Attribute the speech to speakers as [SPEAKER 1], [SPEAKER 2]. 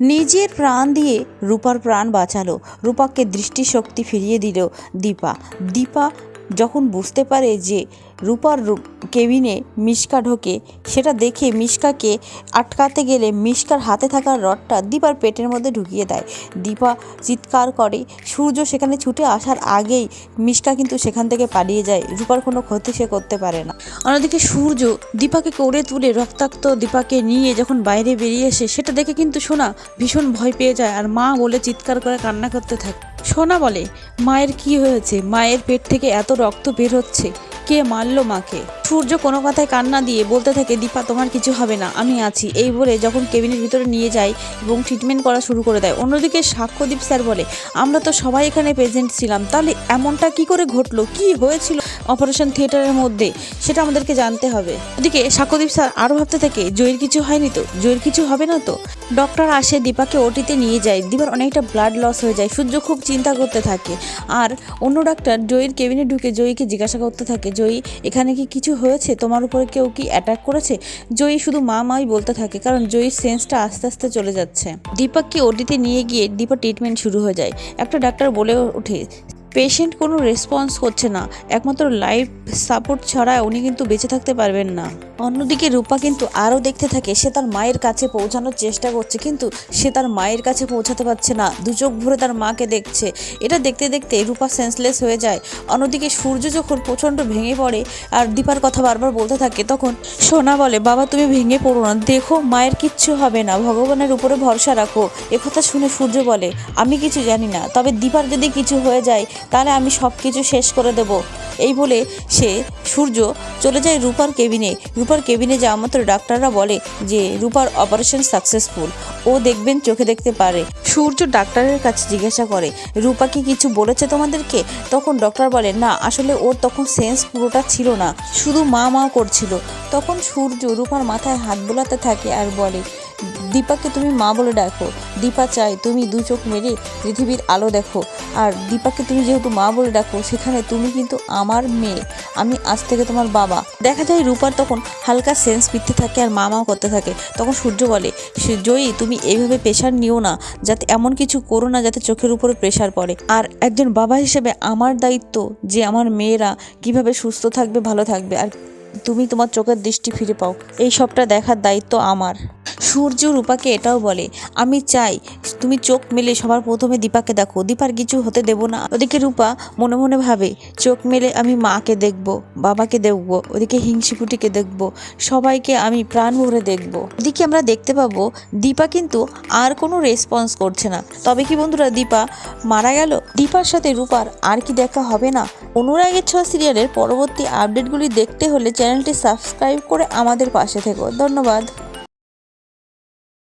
[SPEAKER 1] নিজের প্রাণ দিয়ে রূপার প্রাণ বাঁচালো। রূপাকে দৃষ্টিশক্তি ফিরিয়ে দিল দীপা। দীপা যখন বুঝতে পারে যে রূপার কেবিনে মিশকা ঢোকে, সেটা দেখে মিশকাকে আটকাতে গেলে মিশকার হাতে থাকা রডটা দীপার পেটের মধ্যে ঢুকিয়ে দেয়। দীপা চিৎকার করে, সূর্য সেখানে ছুটে আসার আগেই মিশকা কিন্তু সেখান থেকে পালিয়ে যায়। রূপার কোনো ক্ষতি সে করতে পারে না। অন্যদিকে সূর্য দীপাকে করে তুলে রক্তাক্ত দীপাকে নিয়ে যখন বাইরে বেরিয়ে আসে, সেটা দেখে কিন্তু সোনা ভীষণ ভয় পেয়ে যায় আর মা বলে চিৎকার করে কান্না করতে থাকে। সোনা বলে মায়ের কি হয়েছে? মায়ের পেট থেকে এত রক্ত বের হচ্ছে। কে মারলো মাকে? সূর্য কোনো কথায় কান্না দিয়ে বলতে থাকে, দীপা, তোমার কিছু হবে না, আমি আছি। এই বলে যখন কেবিনের ভিতরে নিয়ে যায় এবং ট্রিটমেন্ট করা শুরু করে দেয়, অন্যদিকে সাক্ষ্যদীপ স্যার বলে, আমরা তো সবাই এখানে প্রেজেন্ট ছিলাম, তাহলে এমনটা কি করে ঘটলো? কি হয়েছিল অপারেশন থিয়েটারের মধ্যে? সেটা আমাদেরকে জানতে হবে। ওদিকে সাক্ষ্যদীপ স্যার আরও ভাবতে থাকে, জয়ের কিছু হয়নি তো? জয়ের কিছু হবে না তো? ডক্টর আসে দীপাকে ওটিতে নিয়ে যায়। দীপার অনেকটা ব্লাড লস হয়ে যায়। সূর্য খুব চিন্তা করতে থাকে। আর অন্য ডাক্তার জয়ীর কেবিনে ঢুকে জয়ীকে জিজ্ঞাসা করতে থাকে জয়ী, এখানে কি কিছু হয়েছে? তোমার উপরে কেউ কি অ্যাটাক করেছে? জয়ী শুধু মা, মাই বলতে থাকে, কারণ জয়ীর সেন্সটা আস্তে আস্তে চলে যাচ্ছে। দীপককে ওটিতে নিয়ে গিয়ে দীপা ট্রিটমেন্ট শুরু হয়ে যায়। একটা ডাক্তার বলে ওঠে পেশেন্ট কোনো রেসপন্স করছে না। একমাত্র লাইফ সাপোর্ট ছাড়া উনি কিন্তু বেঁচে থাকতে পারবেন না। অন্যদিকে রূপা কিন্তু আরও দেখতে থাকে, সে তার মায়ের কাছে পৌঁছানোর চেষ্টা করছে, কিন্তু সে তার মায়ের কাছে পৌঁছাতে পারছে না। দু চোখ ভরে তার মাকে দেখছে। এটা দেখতে দেখতে রূপা সেন্সলেস হয়ে যায়। অন্যদিকে সূর্য যখন প্রচণ্ড ভেঙে পড়ে আর দীপার কথা বারবার বলতে থাকে, তখন সোনা বলে, বাবা, তুমি ভেঙে পড়ো না। দেখো, মায়ের কিচ্ছু হবে না। ভগবানের উপরে ভরসা রাখো। একথা শুনে সূর্য বলে, আমি কিছু জানি না। তবে দীপার যদি কিছু হয়ে যায় তাহলে আমি সব কিছু শেষ করে দেব। এই বলে সে, সূর্য চলে যায় রূপার কেবিনে। রূপার কেবিনে যাওয়া মাত্র ডাক্তাররা বলে যে, রূপার অপারেশন সাকসেসফুল ও দেখবেন, চোখে দেখতে পারে। সূর্য ডাক্তারের কাছে জিজ্ঞাসা করে, রূপা কি কিছু বলেছে তোমাদেরকে? তখন ডক্টর বলে, না, আসলে ওর তখন সেন্স পুরোটা ছিল না। শুধু মা মা করছিল। তখন সূর্য রূপার মাথায় হাত বোলাতে থাকে আর বলে দীপাকে তুমি মা বলে ডাকো। দীপা চাই তুমি দু চোখ মেরে পৃথিবীর আলো দেখো। আর দীপাকে তুমি যেহেতু মা বলে ডাকো, সেখানে তুমি কিন্তু আমার মেয়ে। আমি আজ থেকে তোমার বাবা। দেখা যায় রূপার তখন হালকা সেন্স ফিরতে থাকে আর মা মাও করতে থাকে। তখন সূর্য বলে, "সে জয়ী, তুমি এইভাবে প্রেশার নিও না, যাতে এমন কিছু করো না যাতে চোখের উপরে প্রেশার পড়ে। আর একজন বাবা হিসেবে আমার দায়িত্ব যে আমার মেয়েরা কীভাবে সুস্থ থাকবে, ভালো থাকবে। আর তুমি তোমার চোখের দৃষ্টি ফিরে পাও। এই সবটা দেখার দায়িত্ব আমার। সূর্য রূপাকে এটাও বলে, আমি চাই তুমি চোখ মেলে সবার প্রথমে দীপাকে দেখো। দীপার কিছু হতে দেব না। ওদিকে রূপা মনে মনে ভাবে, চোখ মেলে আমি মাকে দেখব, বাবাকে দেখব, ওদিকে হিংসিপুটিকে দেখব, সবাইকে আমি প্রাণ ভরে দেখব। ওদিকে আমরা দেখতে পাবো, দীপা কিন্তু আর কোনো রেসপন্স করছে না। তবে কি বন্ধুরা, দীপা মারা গেল? দীপার সাথে রূপার আর কি দেখা হবে না? অনুরাগের ছোঁয়া সিরিয়ালের পরবর্তী আপডেটগুলি দেখতে হলে চ্যানেলটি সাবস্ক্রাইব করে আমাদের পাশে থেকো। ধন্যবাদ।